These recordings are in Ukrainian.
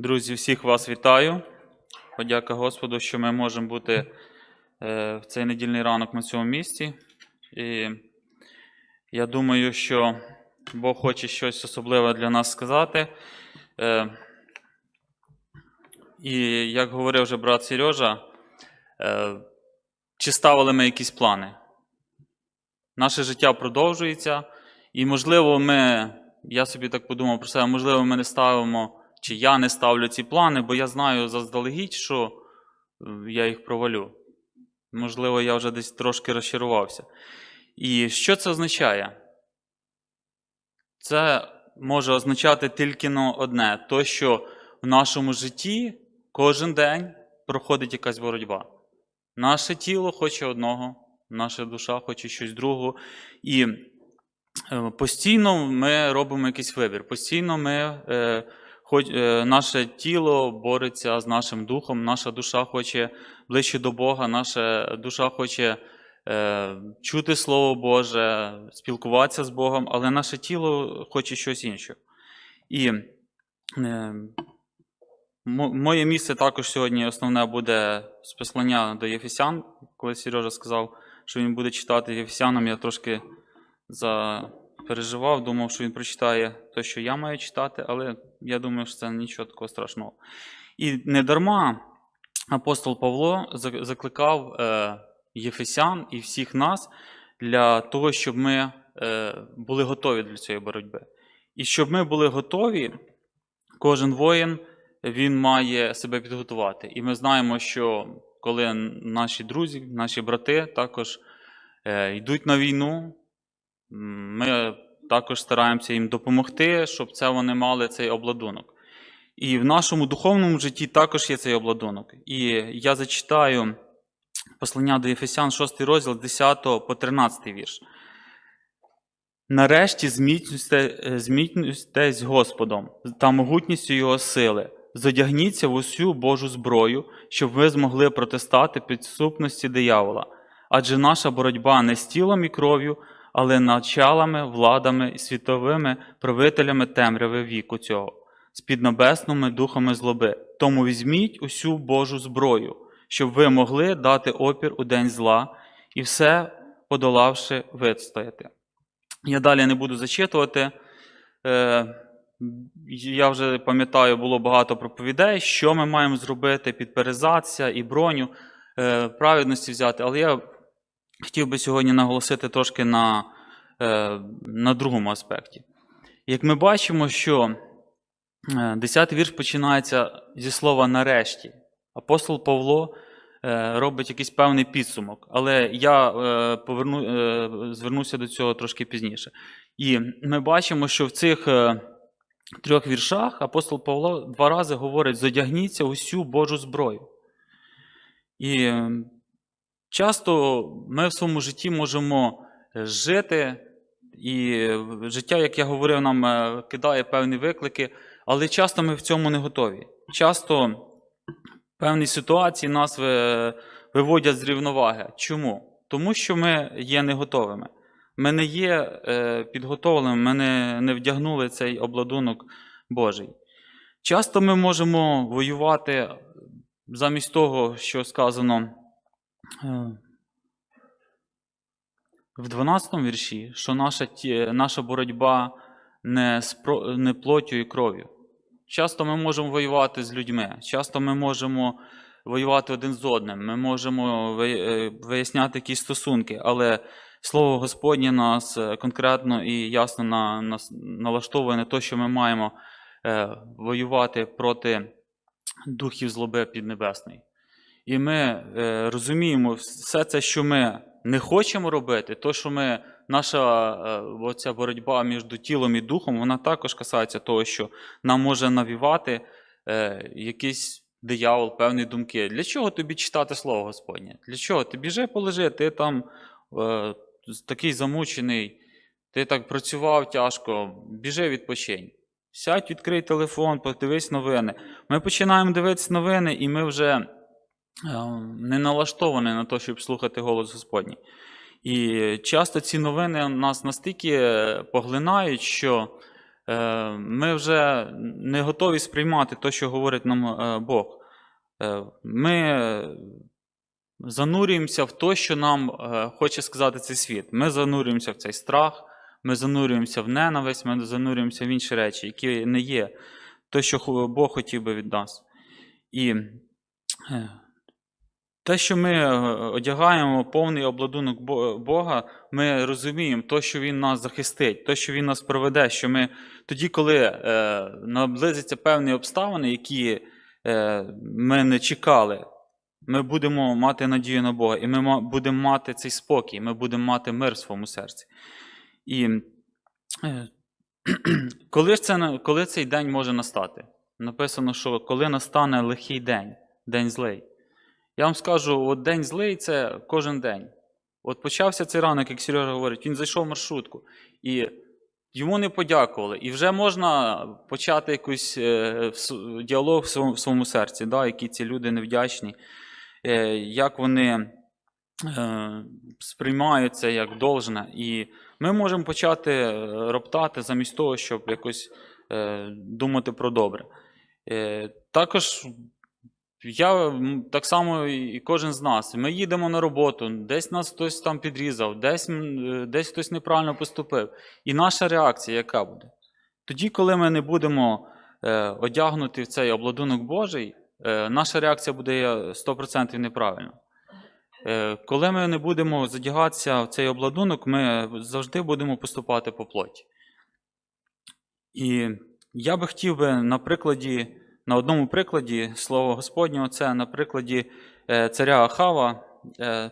Друзі, всіх вас вітаю. Подяка Господу, що ми можемо бути е, в цей недільний ранок на цьому місці. І я думаю, що Бог хоче щось особливе для нас сказати. Е, І як говорив вже брат Сережа, е, чи ставили ми якісь плани? Наше життя продовжується, і, можливо, ми, я собі так подумав про себе, можливо, ми не ставимо, чи я не ставлю ці плани, бо я знаю заздалегідь, що е, я їх провалю. Можливо, я вже десь трошки розчарувався. І що це означає? Це може означати тільки но одне: то, що в нашому житті кожен день проходить якась боротьба. Наше тіло хоче одного, наша душа хоче щось другого. І е, постійно ми робимо якийсь вибір. Постійно ми, е, хоч, е, наше тіло бореться з нашим духом, наша душа хоче ближче до Бога, наша душа хоче е, чути Слово Боже, спілкуватися з Богом, але наше тіло хоче щось інше. І е, Моє місце також сьогодні основне буде з послання до Єфесян. Коли Сережа сказав, що він буде читати Єфесянам, я трошки запереживав, думав, що він прочитає те, що я маю читати, але я думаю, що це нічого такого страшного. І не дарма апостол Павло закликав е, Єфесян і всіх нас для того, щоб ми е, були готові для цієї боротьби. І щоб ми були готові, кожен воїн він має себе підготувати. І ми знаємо, що коли наші друзі, наші брати також е, йдуть на війну, ми також стараємося їм допомогти, щоб це вони мали цей обладунок. І в нашому духовному житті також є цей обладунок. І я зачитаю послання до Єфесян, 6 розділ, 10 по 13 вірш. Нарешті е, зміцнюйтесь Господом та могутністю Його сили. Зодягніться в усю Божу зброю, щоб ви змогли протистати підступності диявола. Адже наша боротьба не з тілом і кров'ю, але началами, владами і світовими правителями темряви віку цього, з піднебесними духами злоби. Тому візьміть усю Божу зброю, щоб ви могли дати опір у день зла і все подолавши вистояти. Я далі не буду зачитувати. Е, Я вже пам'ятаю, було багато проповідей, що ми маємо зробити, підперезатися і броню е, праведності взяти. Але я хотів би сьогодні наголосити трошки на, е, на другому аспекті. Як ми бачимо, що 10 вірш починається зі слова нарешті. Апостол Павло е, робить якийсь певний підсумок, але я е, поверну, е, звернуся до цього трошки пізніше. І ми бачимо, що в цих е, трьох віршах апостол Павло два рази говорить: зодягніться усю Божу зброю. І е, часто ми в своєму житті можемо жити, і життя, як я говорив, нам е, кидає певні виклики, але часто ми в цьому не готові. Часто певні ситуації нас виводять з рівноваги. Чому? Тому що ми є не готовими. Ми не є е, підготовленими, ми не, не вдягнули цей обладунок Божий. Часто ми можемо воювати замість того, що сказано е, в 12 вірші, що наша, наша боротьба не, з не плоттю і кров'ю. Часто ми можемо воювати з людьми, часто ми можемо воювати один з одним, ми можемо е, виясняти якісь стосунки, але Слово Господнє нас е, конкретно і ясно на, нас налаштовує на те, що ми маємо е, воювати проти духів злоби піднебесної. І ми е, розуміємо все це, що ми не хочемо робити, то, що ми, наша е, оця боротьба між тілом і духом, вона також касається того, що нам може навівати е, якийсь диявол, певні думки. Для чого тобі читати Слово Господнє? Для чого? Ти біжи полежи, ти там е, такий замучений, ти так працював тяжко, біжи відпочинь. Сядь, відкрий телефон, подивись новини. Ми починаємо дивитися новини, і ми вже не налаштовані на те, щоб слухати голос Господній. І часто ці новини нас настільки поглинають, що е, ми вже не готові сприймати те, що говорить нам е, Бог. Е, Ми е, занурюємося в те, що нам е, хоче сказати цей світ. Ми занурюємося в цей страх, ми занурюємося в ненависть, ми занурюємося в інші речі, які не є те, що Бог хотів би від нас. І е, те, що ми е, одягаємо повний обладунок Бога, ми розуміємо, то, що Він нас захистить, то, що Він нас проведе, що ми тоді, коли е, наблизяться певні обставини, які е, ми не чекали, ми будемо мати надію на Бога, і ми будемо мати цей спокій, ми будемо мати мир в своєму серці. І е, коли, ж це, коли цей день може настати? Написано, що коли настане лихий день, день злий. Я вам скажу, от день злий це кожен день. От почався цей ранок, як Сережа говорить, він зайшов в маршрутку, і йому не подякували. І вже можна почати якийсь е, діалог в своєму, серці, да, які ці люди невдячні, е, як вони е, сприймають це як должне. І ми можемо почати роптати замість того, щоб якось думати про добре. Також я так само і кожен з нас. Ми їдемо на роботу, десь нас хтось там підрізав, десь, е, десь хтось неправильно поступив. І наша реакція яка буде? Тоді, коли ми не будемо е, одягнуті в цей обладунок Божий, е, наша реакція буде е, 100% неправильна. Е, коли ми не будемо задягатися в цей обладунок, ми завжди будемо поступати по плоті. І я би хотів би на прикладі, на одному прикладі Слова Господнього, це на прикладі е, царя Ахава, е,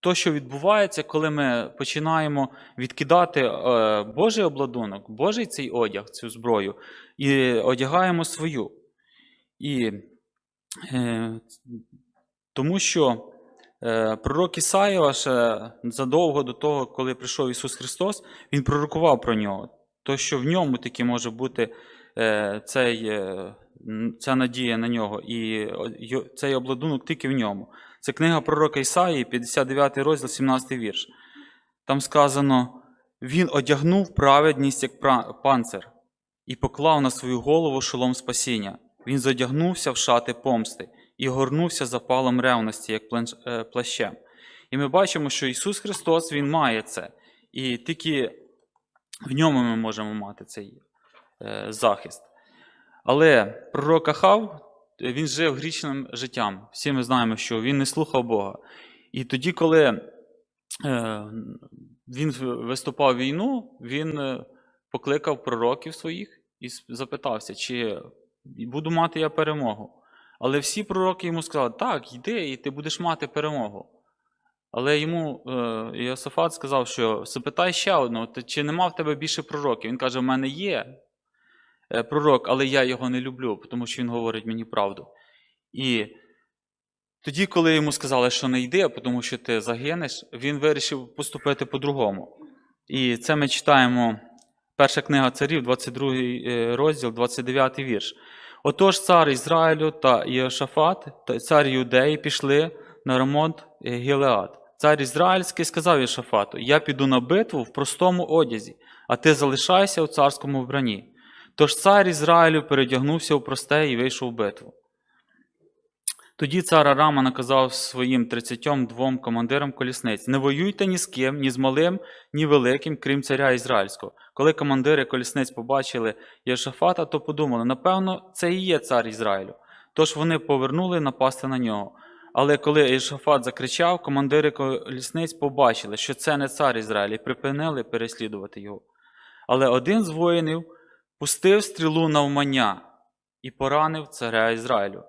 то, що відбувається, коли ми починаємо відкидати е, Божий обладунок, Божий цей одяг, цю зброю, і одягаємо свою. І тому що пророк Ісаєва ще задовго до того, коли прийшов Ісус Христос, Він пророкував про нього. То, що в ньому таки може бути цей, ця надія на нього, і цей обладунок тільки в ньому. Це книга пророка Ісаї, 59 розділ, 17 вірш. Там сказано: Він одягнув праведність як панцир і поклав на свою голову шолом спасіння. Він задягнувся в шати помсти і горнувся запалом ревності, як е, плащем. І ми бачимо, що Ісус Христос Він має це. І тільки в ньому ми можемо мати цей е, захист. Але пророк Ахав, він жив грішним життям. Всі ми знаємо, що він не слухав Бога. І тоді, коли е, він виступав війну, він е, покликав пророків своїх і запитався, чи буду мати я перемогу. Але всі пророки йому сказали, так, йди, і ти будеш мати перемогу. Але йому е, Іосафат сказав, що запитай ще одного, чи нема в тебе більше пророків? Він каже: в мене є е, пророк, але я його не люблю, тому що він говорить мені правду. І тоді, коли йому сказали, що не йди, тому що ти загинеш, він вирішив поступити по-другому. І це ми читаємо перша книга царів, 22 е, розділ, 29 вірш. Отож, цар Ізраїлю та Іошафат, та цар Юдеї пішли на ремонт Гілеад. Цар Ізраїльський сказав Іошафату: Я піду на битву в простому одязі, а ти залишайся у царському вбранні. Тож цар Ізраїлю передягнувся у просте і вийшов в битву. Тоді цар Арама наказав своїм 32 командирам колісниць: не воюйте ні з ким, ні з малим, ні великим, крім царя Ізраїльського. Коли командири колісниць побачили Єшафата, то подумали, напевно, це і є цар Ізраїлю. Тож вони повернули напасти на нього. Але коли Єшафат закричав, командири колісниць побачили, що це не цар Ізраїль, і припинили переслідувати його. Але один з воїнів пустив стрілу навмання і поранив царя Ізраїлю.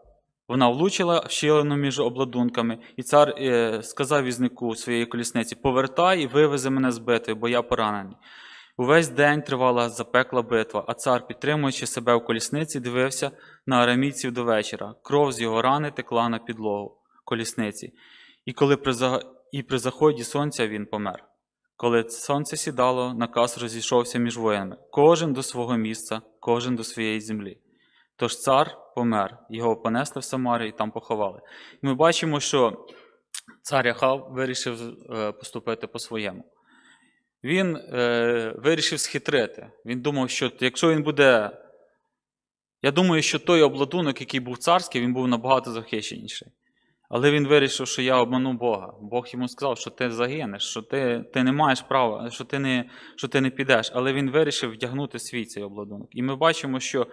Вона влучила в щілину між обладунками, і цар е, сказав візнику своєї колісниці: Повертай і вивези мене з битви, бо я поранений. Увесь день тривала запекла битва, а цар, підтримуючи себе в колісниці, дивився на арамійців до вечора. Кров з його рани текла на підлогу колісниці. І коли при, за... і при заході сонця він помер. Коли сонце сідало, наказ розійшовся між воїнами. Кожен до свого місця, кожен до своєї землі. Тож цар помер, його понесли в Самарію і там поховали. Ми бачимо, що цар Яхав вирішив е, поступити по-своєму. він е, вирішив схитрити. Він думав, що якщо він буде. Я думаю, що той обладунок, який був царський, він був набагато захищеніший. Але він вирішив, що я обману Бога. Бог йому сказав, що ти загинеш, що ти, ти не маєш права, що ти не, що ти не підеш. Але він вирішив вдягнути свій цей обладунок. І ми бачимо, що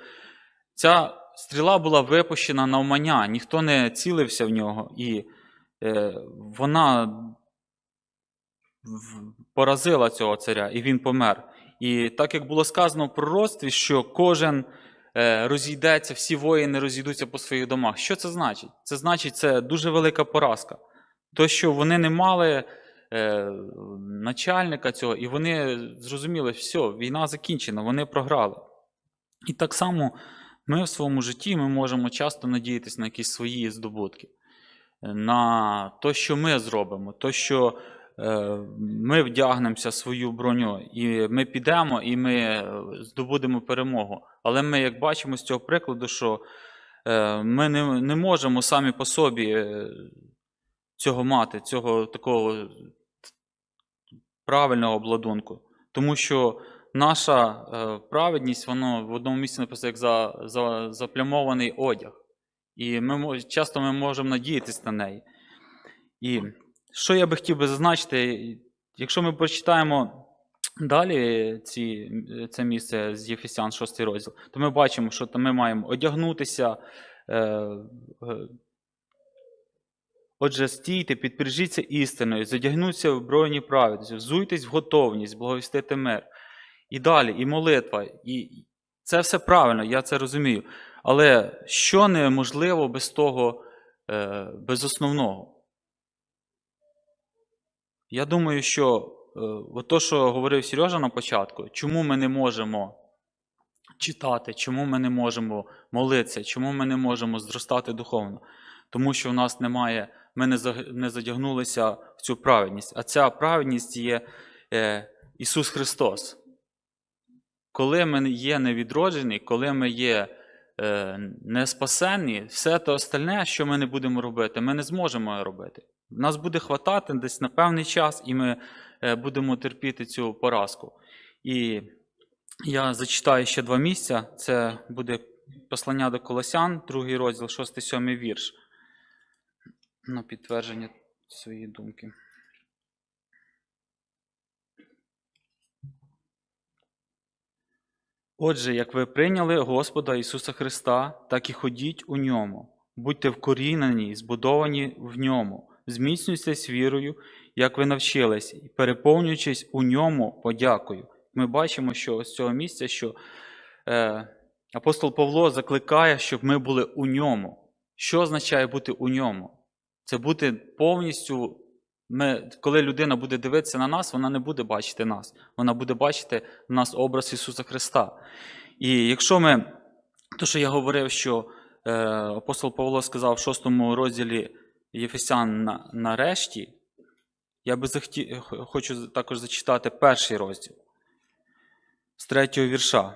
ця стріла була випущена навмання, ніхто не цілився в нього, і е, вона поразила цього царя, і він помер. І так як було сказано в пророцтві, що кожен розійдеться, всі воїни розійдуться по своїх домах. Що це значить? Це значить, це дуже велика поразка. То, що вони не мали е, начальника цього, і вони зрозуміли, все, війна закінчена, вони програли. І так само ми в своєму житті ми можемо часто надіятися на якісь свої здобутки, на те, що ми зробимо, то, що е, ми вдягнемося свою броню, і ми підемо, і ми е, здобудемо перемогу. Але ми, як бачимо з цього прикладу, що е, ми не, не можемо самі по собі е, цього мати, цього такого правильного обладунку. Тому що наша е, праведність, воно в одному місці написано як за, за, заплямований одяг. І ми, часто ми можемо надіятися на неї. І що я би хотів би зазначити, якщо ми прочитаємо далі ці, це місце з Єфесян, 6 розділ, то ми бачимо, що ми маємо одягнутися. Е, е, Отже, стійте, підпряжіться істиною, задягнуться в збройні праведності, взуйтесь в готовність, благовістити мир. І далі, і молитва. І це все правильно, я це розумію. Але що неможливо без того, е, без основного? Я думаю, що е, от то, що говорив Сережа на початку, чому ми не можемо читати, чому ми не можемо молитися, чому ми не можемо зростати духовно? Тому що в нас немає, ми не задягнулися в цю праведність. А ця праведність є е, Ісус Христос. Коли ми є невідроджені, коли ми є е, не спасенні, все те остальне, що ми не будемо робити, ми не зможемо робити. Нас буде хватати десь на певний час, і ми е, будемо терпіти цю поразку. І я зачитаю ще два місця. Це буде послання до Колосян, другий розділ, 6-7 вірш. На підтвердження своєї думки. Отже, як ви прийняли Господа Ісуса Христа, так і ходіть у ньому. Будьте вкорінені і збудовані в ньому, зміцнюйтесь вірою, як ви навчились, і переповнюючись у ньому подякою. Ми бачимо, що з цього місця, що е, апостол Павло закликає, щоб ми були у ньому. Що означає бути у ньому? Це бути повністю. Ми, коли людина буде дивитися на нас, вона не буде бачити нас. Вона буде бачити в нас образ Ісуса Христа. І якщо ми, то, що я говорив, що е, апостол Павло сказав в шостому розділі Єфесян на, нарешті, я би захті, хочу також зачитати перший розділ з третього вірша.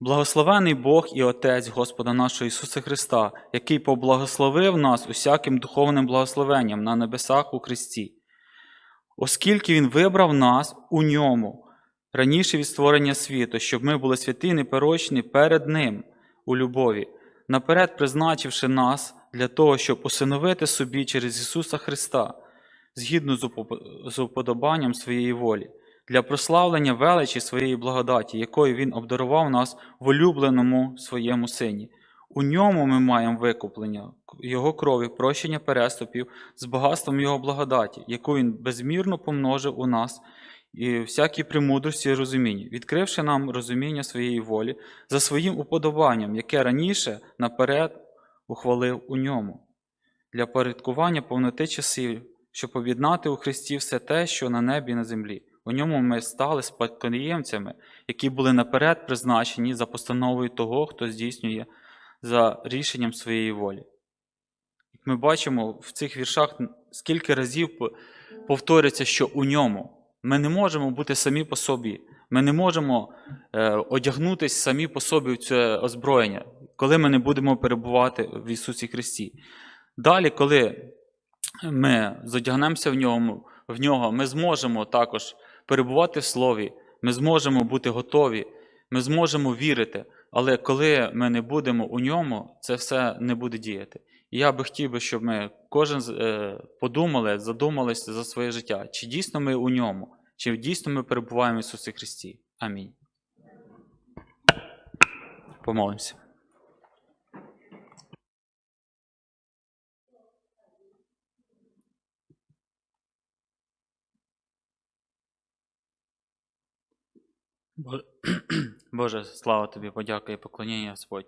Благословений Бог і Отець Господа нашого Ісуса Христа, який поблагословив нас усяким духовним благословенням на небесах у Христі, оскільки Він вибрав нас у ньому раніше від створення світу, щоб ми були святі і непорочні перед Ним у любові, наперед призначивши нас для того, щоб усиновити собі через Ісуса Христа, згідно з уподобанням своєї волі, для прославлення величі своєї благодаті, якою Він обдарував нас в улюбленому своєму Сині. У ньому ми маємо викуплення Його крові, прощення переступів з багатством Його благодаті, яку Він безмірно помножив у нас і всякій премудрості і розумінні, відкривши нам розуміння своєї волі за своїм уподобанням, яке раніше наперед ухвалив у ньому, для порядкування повноти часів, щоб об'єднати у Христі все те, що на небі і на землі. У ньому ми стали спадкоємцями, які були наперед призначені за постановою того, хто здійснює за рішенням своєї волі. Як ми бачимо в цих віршах, скільки разів повторюється, що у ньому ми не можемо бути самі по собі. Ми не можемо е, одягнутися самі по собі в це озброєння, коли ми не будемо перебувати в Ісусі Христі. Далі, коли ми задягнемося в ньому, в нього, ми зможемо також перебувати в Слові, ми зможемо бути готові, ми зможемо вірити, але коли ми не будемо у ньому, це все не буде діяти. І я би хотів би, щоб ми кожен е, подумали, задумалися за своє життя, чи дійсно ми у ньому, чи дійсно ми перебуваємо в Ісусі Христі. Амінь. Помолимося. Боже, слава тобі, подяка і поклоніння, Господь,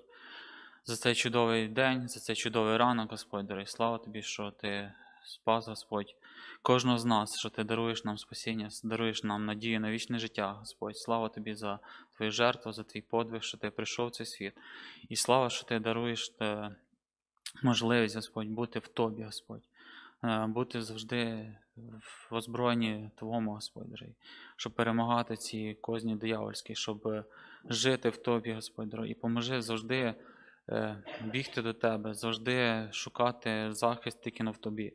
за цей чудовий день, за цей чудовий ранок, Господь, дорогий. Слава тобі, що ти спас, Господь, кожного з нас, що ти даруєш нам спасіння, даруєш нам надію на вічне життя, Господь. Слава тобі за твою жертву, за твій подвиг, що ти прийшов в цей світ. І слава, що ти даруєш е, можливість, Господь, бути в тобі, Господь. Е, Бути завжди в озброєнні Твому, Господь, дорогий щоб перемагати ці козні диявольські, щоб е, жити в тобі, Господь. І поможи завжди е, бігти до тебе, завжди шукати захист тільки в тобі.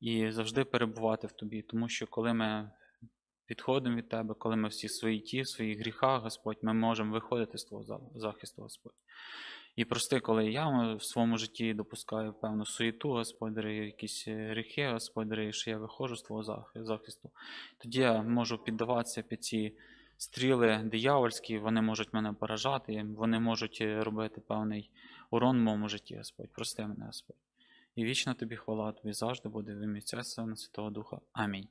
І завжди перебувати в тобі. Тому що коли ми відходимо від тебе, коли ми всі в своїй ті, в своїх гріхах, Господь, ми можемо виходити з твого захисту, Господь. І прости, коли я в своєму житті допускаю певну суєту, Господь, якісь е, гріхи, Господь, що я виходжу з твого захисту, тоді я можу піддаватися під ці стріли диявольські, вони можуть мене поражати, вони можуть е, робити певний урон в моєму житті, Господь. Прости мене, Господь. І вічна тобі хвала тобі завжди буде в ім'я Отця, Святого Духа. Амінь.